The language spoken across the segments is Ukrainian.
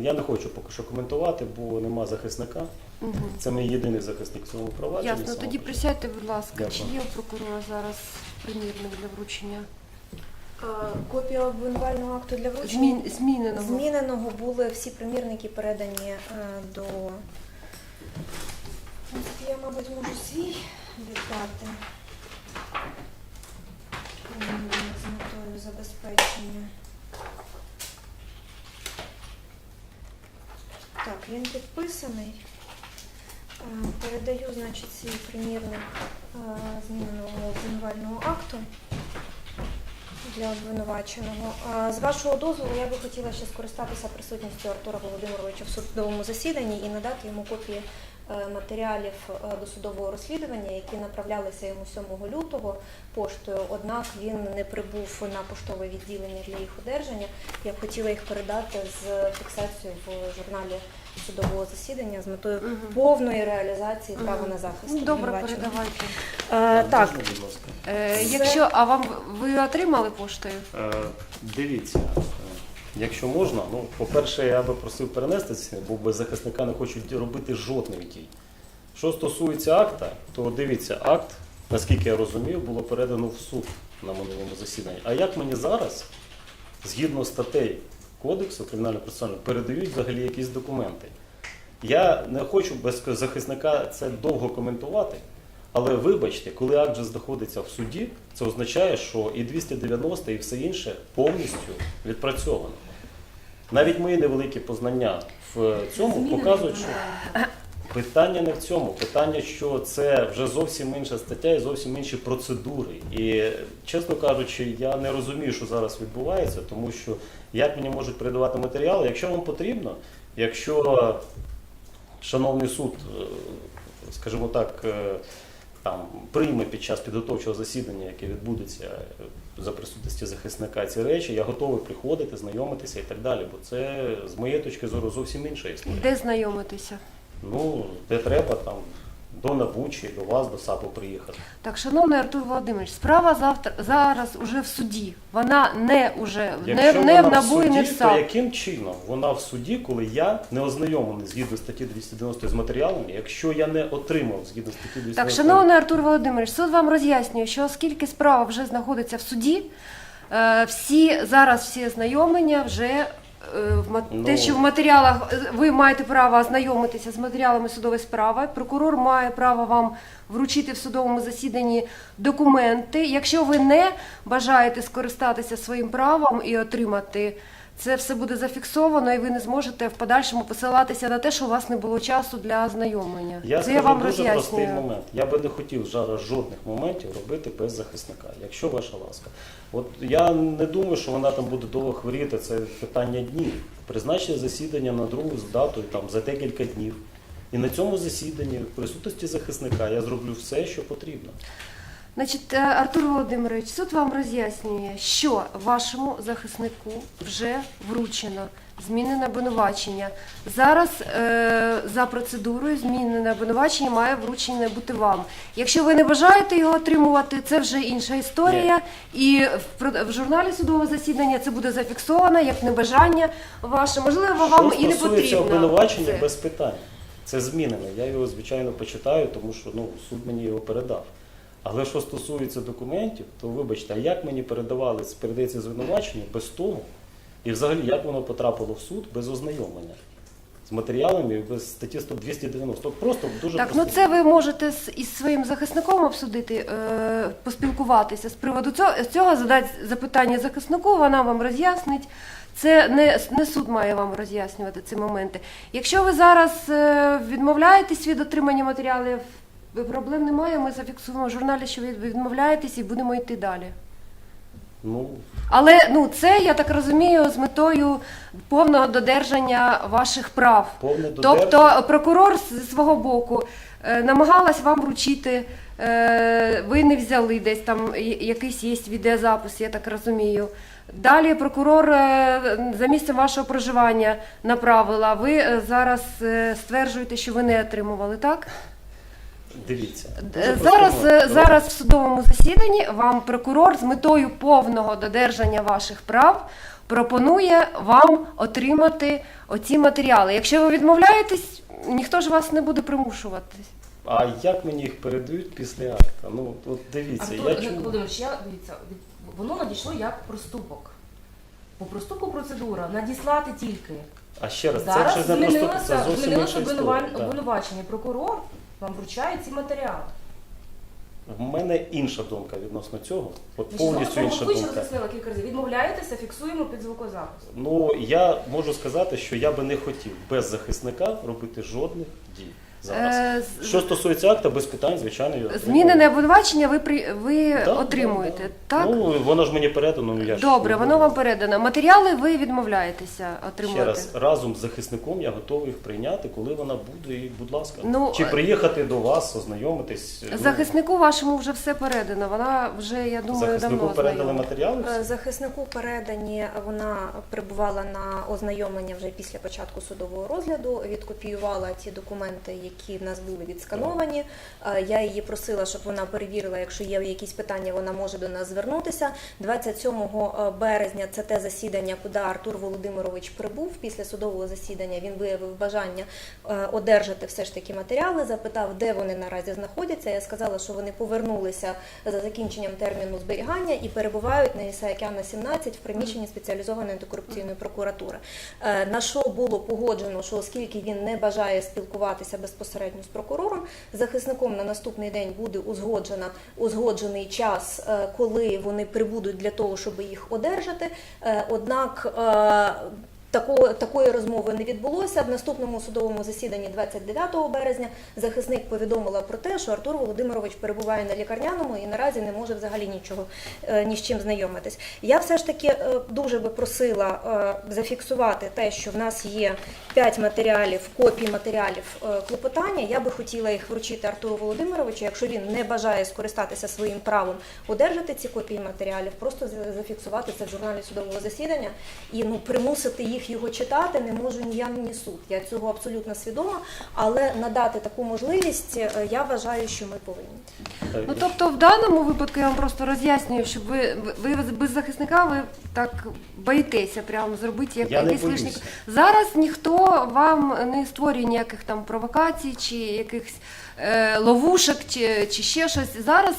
я не хочу поки що коментувати, бо нема захисника. Угу. Це мій єдиний захисник в цьому провадженні. Ясно. Тоді присядьте, будь ласка. Дякую. Чи є у прокурора зараз примірник для вручення? Е, Копія обвинувального акту для вручення Змін, зміненого. зміненого були всі примірники передані е, до. Я, мабуть, можу свій віддати. Примірник з метою забезпечення. Так, він підписаний. Е, Передаю, значить, свій примірник е, зміненого обвинувального акту для обвинуваченого. З вашого дозволу я би хотіла ще скористатися присутністю Артура Володимировича в судовому засіданні і надати йому копії е, матеріалів е, досудового розслідування, які направлялися йому 7 лютого поштою. Однак він не прибув на поштове відділення для їх одержання. Я б хотіла їх передати з фіксацією в журналі судового засідання з метою Мгм. повної реалізації права Мгм. на захист. Ну, Добре, передавайте. Е, Так, Можна, будь ласка? Е, якщо, а вам ви отримали поштою? Е, Дивіться, е, якщо можна, ну, по-перше, я би просив перенестися, бо без захисника не хочуть робити жодних дій. Що стосується акта, то дивіться, акт, наскільки я розумію, було передано в суд на минулому засіданні. А як мені зараз, згідно статей Кодексу кримінально-процесуального, передають взагалі якісь документи? Я не хочу без захисника це довго коментувати. Але вибачте, коли акт вже знаходиться в суді, це означає, що і 290, і все інше повністю відпрацьовано. Навіть мої невеликі познання в цьому показують, що питання не в цьому. Питання, що це вже зовсім інша стаття і зовсім інші процедури. І, чесно кажучи, я не розумію, що зараз відбувається, тому що як мені можуть передавати матеріали, якщо вам потрібно, якщо шановний суд, е, скажімо так, е, там прийме під час підготовчого засідання, яке відбудеться е, за присутності захисника ці речі, я готовий приходити, знайомитися і так далі. Бо це з моєї точки зору зовсім інша історія. Де знайомитися? Ну, де треба там до НАБУ чи до вас, до САПу приїхати. Так, шановний Артур Володимирович, справа завтра зараз уже в суді. Вона не уже не, Якщо не в вона НАБУ і не в суді, то САП. яким чином вона в суді, коли я не ознайомлений згідно статті 290 з матеріалами, якщо я не отримав згідно статті 290 Так, шановний Артур Володимирович, суд вам роз'яснює, що оскільки справа вже знаходиться в суді, е, всі зараз всі ознайомлення вже в Ну. те, що в матеріалах е, ви маєте право ознайомитися з матеріалами судової справи. Прокурор має право вам вручити в судовому засіданні документи. Якщо ви не бажаєте скористатися своїм правом і отримати. Це все буде зафіксовано, і ви не зможете в подальшому посилатися на те, що у вас не було часу для ознайомлення. Я Це я вам дуже простий момент. Я би не хотів зараз жодних моментів робити без захисника, якщо ваша ласка. От я не думаю, що вона там буде довго хворіти. Це питання днів. Призначте засідання на другу дату там за декілька днів. І на цьому засіданні в присутності захисника я зроблю все, що потрібно. Значить, е, Артур Володимирович, суд вам роз'яснює, що вашому захиснику вже вручено змінене обвинувачення. Зараз е, за процедурою змінене обвинувачення має вручене бути вам. Якщо ви не бажаєте його отримувати, це вже інша історія. І в, в журналі судового засідання це буде зафіксовано як небажання ваше. Можливо, вам і не потрібно. обвинувачення, це. без питань. Це змінено. Я його, звичайно, почитаю, тому що ну, суд мені його передав. Але що стосується документів, то вибачте, а як мені передавали, передається звинувачення без того, і взагалі як воно потрапило в суд без ознайомлення з матеріалами без статті 100 290. Тобто Просто дуже Так, ну це ви можете з із своїм захисником обсудити, е, поспілкуватися з приводу цього, з цього задати запитання захиснику, вона вам роз'яснить. Це не, не суд має вам роз'яснювати ці моменти. Якщо ви зараз е, відмовляєтесь від отримання матеріалів, проблем немає. Ми зафіксуємо в журналі, що ви відмовляєтесь, і будемо йти далі. Ну, Але ну це я так розумію з метою повного додержання ваших прав. повне додержання. Тобто прокурор з свого боку е, намагалась вам вручити, е, ви не взяли десь там я- якийсь є відеозапис, я так розумію. Далі прокурор е, за місцем вашого проживання направила. Ви е, зараз е, стверджуєте, що ви не отримували, так? Дивіться. Е, Зараз, е, зараз в судовому засіданні вам прокурор з метою повного додержання ваших прав пропонує вам отримати оці матеріали. Якщо ви відмовляєтесь, ніхто ж вас не буде примушувати. А як мені їх передають після акта? Ну от дивіться, Артур я чому Володимирович, я дивіться, від- воно надійшло як проступок. По проступку процедура надіслати тільки. а ще раз, це Зараз вже не змінилося, зовсім змінилося обвинувачення. Прокурор вам вручає ці матеріали. В мене інша думка відносно цього. От повністю інша думка. кілька разів. Відмовляєтеся, фіксуємо під звукозапис. Ну я можу сказати, що я би не хотів без захисника робити жодних дій зараз. Е, Що стосується акта, без питань, звичайно, я отримую. Змінене обвинувачення ви при ви Да, отримуєте, да, да. так? Ну воно ж мені передано. Ну я ж Добре, воно вам передано. Матеріали ви відмовляєтеся ще раз разом з захисником я готовий їх прийняти, коли вона буде, і будь ласка. Ну, Чи е, приїхати до вас, ознайомитись. ну, Захиснику вашому вже все передано. Вона вже, я думаю, захиснику давно передали знайома. матеріали. Е, всі? Захиснику передані, вона прибувала на ознайомлення вже після початку судового розгляду, відкопіювала ті документи, які в нас були відскановані. Е, Я її просила, щоб вона перевірила, якщо є якісь питання, вона може до нас звернутися. 27 березня це те засідання, куди Артур Володимирович прибув після судового засідання. Він виявив бажання е, одержати все ж таки матеріали, запитав, де вони наразі знаходяться. Я сказала, що вони повернулися за закінченням терміну зберігання і перебувають на Ісаакяна 17 в приміщенні спеціалізованої антикорупційної прокуратури. Е, На що було погоджено, що оскільки він не бажає спілкуватися безпосередньо з прокурором, захисником на наступний день буде узгоджена узгоджений час, е, коли вони прибудуть для того, щоб їх одержати. Е, Однак Такого, такої розмови не відбулося. В наступному судовому засіданні 29 березня захисник повідомила про те, що Артур Володимирович перебуває на лікарняному і наразі не може взагалі нічого е, ні з чим знайомитись. Я все ж таки е, дуже би просила е, зафіксувати те, що в нас є 5 матеріалів, копій матеріалів клопотання. Я би хотіла їх вручити Артуру Володимировичу, якщо він не бажає скористатися своїм правом одержати ці копії матеріалів, просто за- зафіксувати це в журналі судового засідання і ну примусити їх його читати не можу ні я, ні суд. Я цього абсолютно свідома, але надати таку можливість е, я вважаю, що ми повинні. Е, Ну тобто в даному випадку я вам просто роз'яснюю, щоб ви, ви ви без захисника ви так боїтеся прямо зробити як якийсь лишній. Зараз ніхто вам не створює ніяких там провокацій чи якихось е, ловушок чи, чи ще щось. Зараз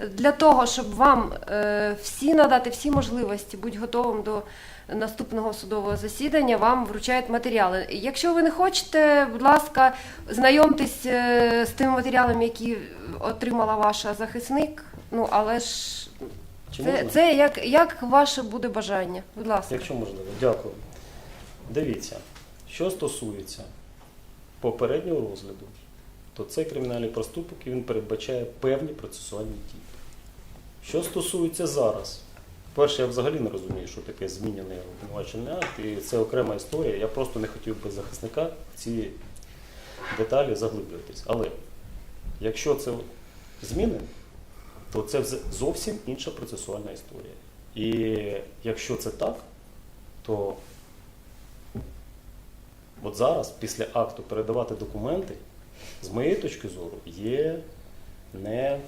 для того, щоб вам е, всі надати всі можливості, бути готовим до наступного судового засідання, вам вручають матеріали. Якщо ви не хочете, будь ласка, знайомтесь е, з тими матеріалами, які отримала ваша захисник. Ну але ж Чи це, можна? це як, як ваше буде бажання. Будь ласка. Якщо можливо, дякую. Дивіться, що стосується попереднього розгляду, то цей кримінальний проступок він передбачає певні процесуальні дії. Що стосується зараз, перше, я взагалі не розумію, що таке змінений обвинувачений акт, і це окрема історія. Я просто не хотів без захисника в ці деталі заглиблюватись. Але якщо це зміни, то це зовсім інша процесуальна історія. І якщо це так, то от зараз, після акту, передавати документи, з моєї точки зору, є не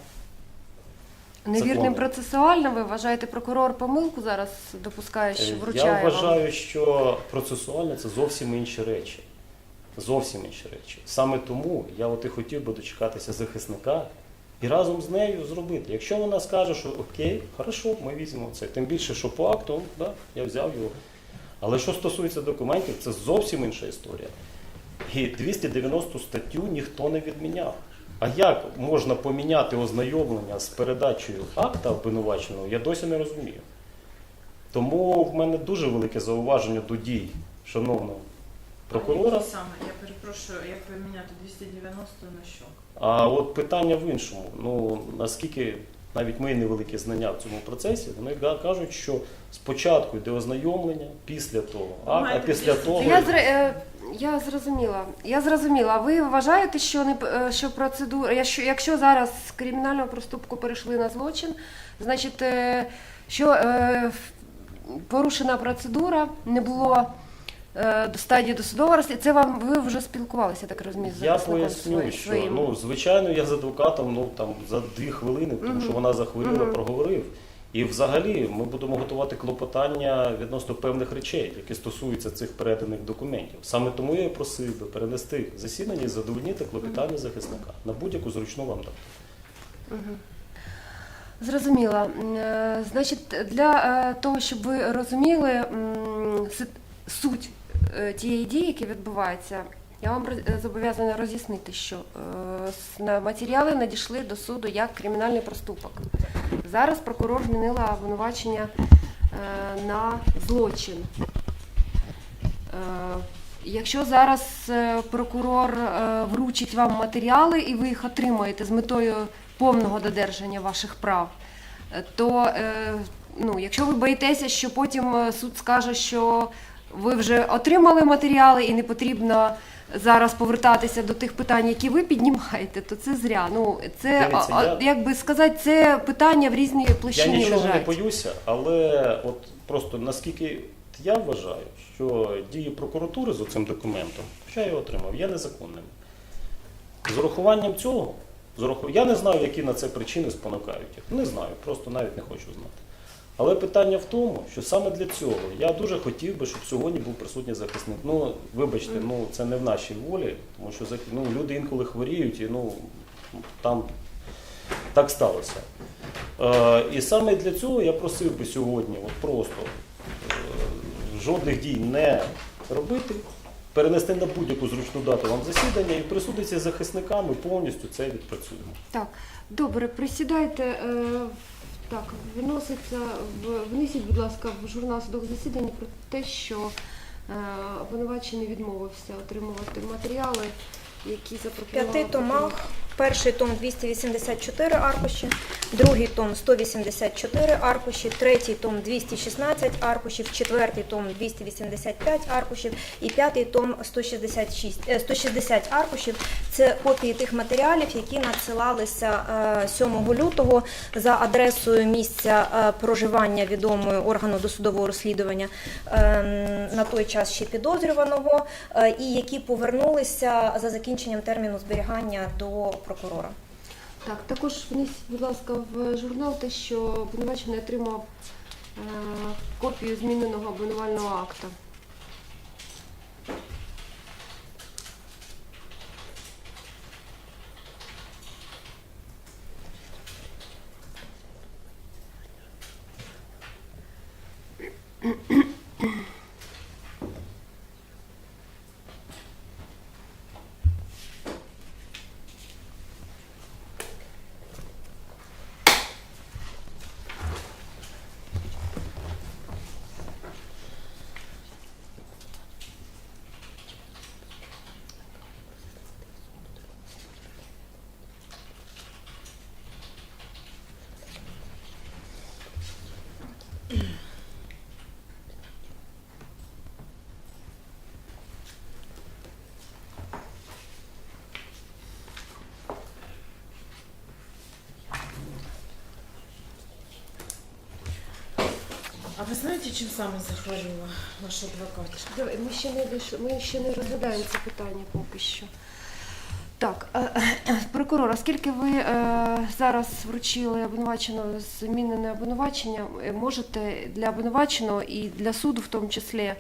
Невірним законно. процесуально ви вважаєте, прокурор помилку зараз допускає, що Е, вручає Я вам? вважаю, що процесуально це зовсім інші речі. Зовсім інші речі. Саме тому я от і хотів би дочекатися захисника і разом з нею зробити. Якщо вона скаже, що окей, хорошо, ми візьмемо це. Тим більше, що по акту, да, я взяв його. Але що стосується документів, це зовсім інша історія. І 290 статтю ніхто не відміняв. А як можна поміняти ознайомлення з передачею акта обвинуваченого, я досі не розумію. Тому в мене дуже велике зауваження до дій шановного прокурора. Саме, я перепрошую, як поміняти 290 на що? А от питання в іншому. Ну наскільки навіть мої невеликі знання в цьому процесі, вони кажуть, що спочатку йде ознайомлення, після того, а, а після того. Я, зре- е, я зрозуміла. Я зрозуміла. Ви вважаєте, що не е, що процедура, якщо, якщо зараз з кримінального проступку перейшли на злочин, значить, е, що е, порушена процедура, не було до стадії досудового розслідування. Це вам ви вже спілкувалися, так розумію, з Я захисником поясню, своїм- що своїм. ну звичайно, я з адвокатом ну там за дві хвилини, тому що вона захворіла, проговорив. І взагалі ми будемо готувати клопотання відносно певних речей, які стосуються цих переданих документів. Саме тому я і просив би перенести засідання і задовольнити клопотання захисника на будь-яку зручну вам дату. Зрозуміло. М, е, Значить, для е, того, щоб ви розуміли м, суть е, тієї дії, яка відбувається, я вам е, зобов'язана роз'яснити, що е, матеріали надійшли до суду як кримінальний проступок. Зараз прокурор змінила обвинувачення на злочин. Якщо зараз прокурор вручить вам матеріали і ви їх отримаєте з метою повного додержання ваших прав, то ну, якщо ви боїтеся, що потім суд скаже, що ви вже отримали матеріали і не потрібно зараз повертатися до тих питань, які ви піднімаєте, то це зря. Ну, це, Дивіться, а, я- як би сказати, це питання в різній Я площині нічого не лежать. боюся, але от просто наскільки я вважаю, що дії прокуратури з цим документом, хоча я його отримав, є незаконними. З урахуванням цього, з ураху- я не знаю, які на це причини спонукають їх. Не знаю, просто навіть не хочу знати. Але питання в тому, що саме для цього я дуже хотів би, щоб сьогодні був присутній захисник. Ну, вибачте, ну це не в нашій волі, тому що ну, люди інколи хворіють і ну там так сталося. Е, і саме для цього я просив би сьогодні от просто е, жодних дій не робити, перенести на будь-яку зручну дату вам засідання і присутитися з захисниками повністю це відпрацюємо. Так, добре, присідайте. е, Так, виноситься внесіть, будь ласка, в журнал судових засідань про те, що е, обвинувачений відмовився отримувати матеріали, які запропонували. п'яти томах перший том 284 аркуші, другий том 184 аркуші, третій том 216 аркушів, четвертий том 285 аркушів і п'ятий том 166, е, 160 аркушів. Це копії тих матеріалів, які надсилалися е, 7 лютого за адресою місця е, проживання відомої органу досудового розслідування е, на той час ще підозрюваного, е, і які повернулися за закінченням терміну зберігання до прокурора. Так, також внесіть, будь ласка, в журнал те, що обвинувачений отримав е, копію зміненого обвинувального акта. Вы знаете, чем саме захворіла ваш адвокат? Давай, Ми ще не дійшли, ми ще не розглядаємо це питання поки що. Так, е, е, прокурор, оскільки ви е, зараз вручили обвинуваченого змінене обвинувачення, е, можете для обвинуваченого і для суду в тому числі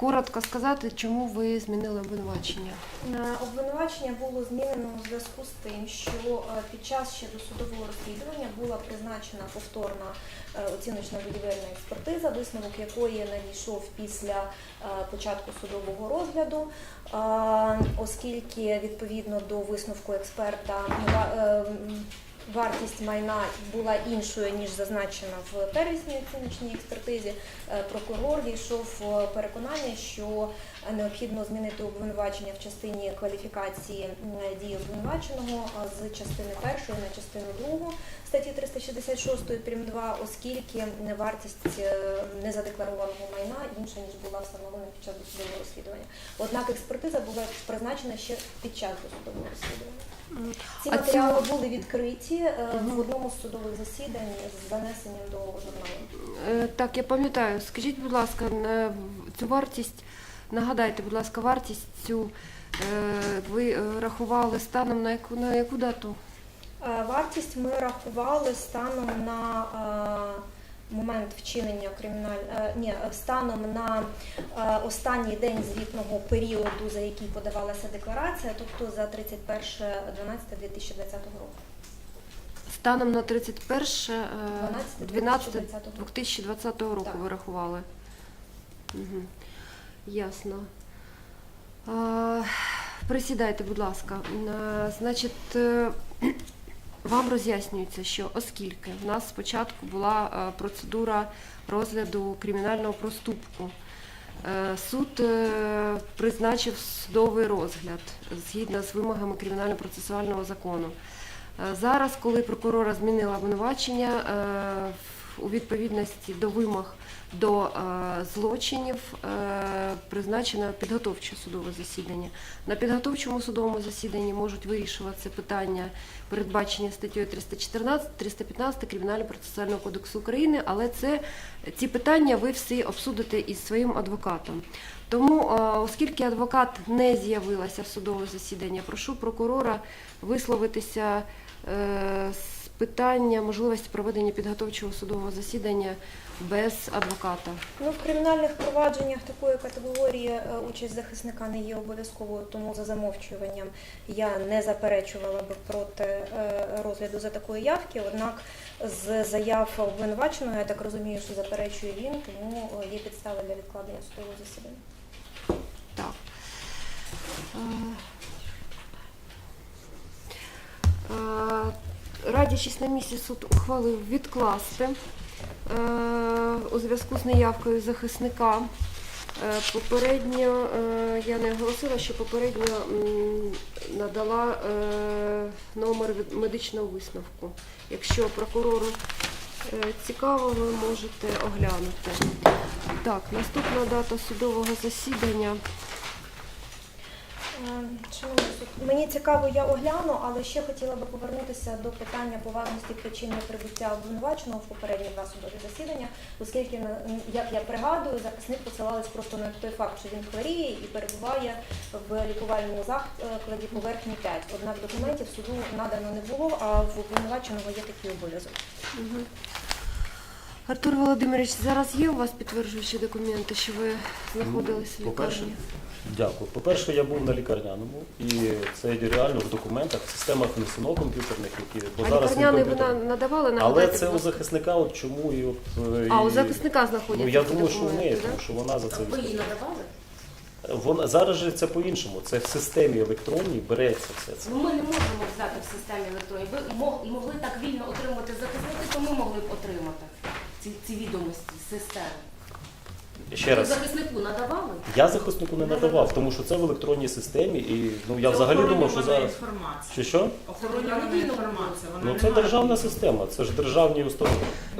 коротко сказати, чому ви змінили обвинувачення? Е, Обвинувачення було змінено у зв'язку з тим, що е, під час ще досудового розслідування була призначена повторна е, оціночно-будівельна експертиза, висновок якої надійшов після початку судового розгляду, оскільки відповідно до висновку експерта вартість майна була іншою ніж зазначена в первісній оціночній експертизі. Е, Прокурор дійшов в переконання, що необхідно змінити обвинувачення в частині кваліфікації дії обвинуваченого з частини першої на частину другу статті 366 прим. 2, оскільки вартість е, незадекларованого майна інша ніж була встановлена під час досудового розслідування. Однак експертиза була призначена ще під час досудового розслідування. Ці матеріали були відкриті е, в одному з судових засідань з занесенням до журналу. Е, Так, я пам'ятаю. Скажіть, будь ласка, цю вартість, нагадайте, будь ласка, вартість цю ви рахували станом на яку на яку дату? Е, Вартість ми рахували станом на момент вчинення криміналь... е, ні, е, станом на е, останній день звітного періоду, за який подавалася декларація, тобто за 31.12.2020 року. Станом на 31 е, 12 2020 року. 2020 року Так. ви рахували. Угу. Ясно. Присідайте, будь ласка. Е, Значить, е, вам роз'яснюється, що оскільки в нас спочатку була е, процедура розгляду кримінального проступку, е, суд е, призначив судовий розгляд згідно з вимогами кримінально-процесуального закону. Зараз, коли прокурора змінила обвинувачення в- у відповідності до вимог до е, злочинів, е, призначено підготовче судове засідання. На підготовчому судовому засіданні можуть вирішуватися питання, передбачені статтею 314, 315 Кримінально-процесуального кодексу України, але це ці питання ви всі обсудите із своїм адвокатом. Тому, е, оскільки адвокат не з'явилася в судове засідання, прошу прокурора висловитися з питання можливості проведення підготовчого судового засідання без адвоката. Ну, в кримінальних провадженнях такої категорії е, участь захисника не є обов'язковою, тому за замовчуванням я не заперечувала би проти е, розгляду за такої явки. Однак з заяв обвинуваченого, я так розумію, що заперечує він, тому е, є підстави для відкладення судового засідання. Так. Е, е, Радячись на місці, суд ухвалив відкласти е, у зв'язку з неявкою захисника. Е, Попередньо е, я не оголосила, що попередньо надала номер медичного висновку. Якщо прокурору цікаво, ви можете оглянути. Так, наступна дата судового засідання. Мені цікаво, я огляну, але ще хотіла би повернутися до питання поважності причини прибуття обвинуваченого в попередні два судові засідання, оскільки, на- як я пригадую, захисник посилались просто на той факт, що він хворіє і перебуває в лікувальному закладі поверхні 5. Однак документів суду надано не було, а в обвинуваченого є такий обов'язок. Артур Володимирович, зараз є у вас підтверджуючі документи, що ви знаходились в лікарні? Дякую. По-перше, я був на лікарняному, і це реально в документах, в системах внесено комп'ютерних, які бо А зараз лікарняний ви комп'ютер. на- Але це у захисника, от чому і от е, А, у і- захисника знаходяться Ну я ці думаю, що в неї, документи, тому що вона за це Ви її відповідає. надавали? Вона зараз же це по-іншому. Це в системі електронній береться все це. Ну, ми не можемо взяти в системі електронній. Ви мог- могли так вільно отримати захисники, то ми могли б отримати ці, ці відомості з системи. Ще раз. захиснику надавали? Я захиснику не надавав, тому що це в електронній системі, і ну я взагалі думав, що зараз. інформація. Що що? Охоронювана інформація. Вона Ну це державна система, це ж державні установи.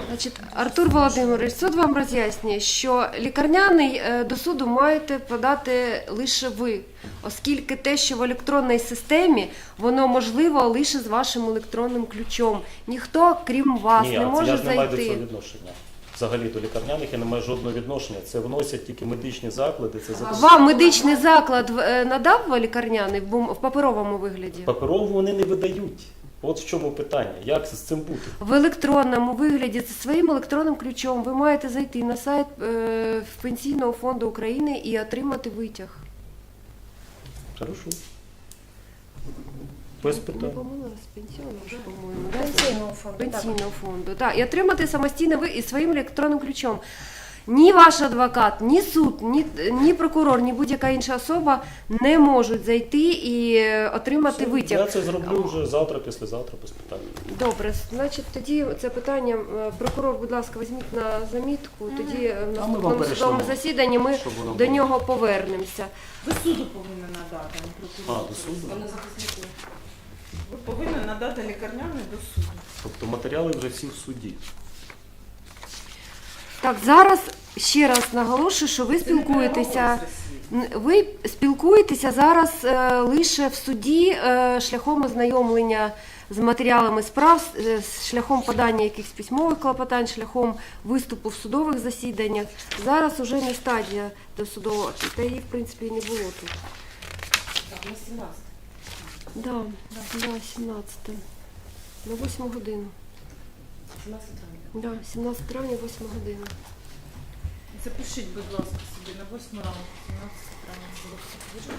Значить, Артур Володимирович, суд вам роз'яснює, що лікарняний е, до суду маєте подати лише ви, оскільки те, що в електронній системі, воно можливо лише з вашим електронним ключом. Ніхто, крім вас, Ні, не а це може я ж не маю до зайти. цього відношення. Взагалі до лікарняних я не маю жодного відношення. Це вносять тільки медичні заклади. Це за Вам медичний заклад е, надав лікарняний в бум- в паперовому вигляді? паперову вони не видають. От в чому питання. Як з цим бути? В електронному вигляді зі своїм електронним ключом ви маєте зайти на сайт е, Пенсійного фонду України і отримати витяг. Хорошо. Без питань. помилилась пенсійного ж, по-моєму. да? Пенсійного фонду. так. Пенсійного фонду. Так, і отримати самостійно ви із своїм електронним ключом. Ні ваш адвокат, ні суд, ні, ні прокурор, ні будь-яка інша особа не можуть зайти і е, отримати Я витяг. це зроблю вже завтра, післязавтра, без питань. Добре, значить тоді це питання. е, Прокурор, будь ласка, візьміть на замітку. Тоді е, в вам наступному перешлемо, судовому засіданні ми щоб воно до було. нього повернемося. Ви суду повинні надати, а не А, до суду? Вони захиснику. Ви повинні надати лікарняний до суду. Тобто матеріали вже всі в суді. Так, зараз ще раз наголошую, що ви спілкуєтеся. Ви спілкуєтеся зараз е, лише в суді е, шляхом ознайомлення з матеріалами справ, е, з шляхом подання якихось письмових клопотань, шляхом виступу в судових засіданнях. Зараз уже не стадія до судового, та її в принципі і не було тут. Так, на 17. Да, да, 17. На 8 годину. 17 травня. Да, 17 травня, 8 година. Запишіть, будь ласка, собі на 8 ранку, 17 травня.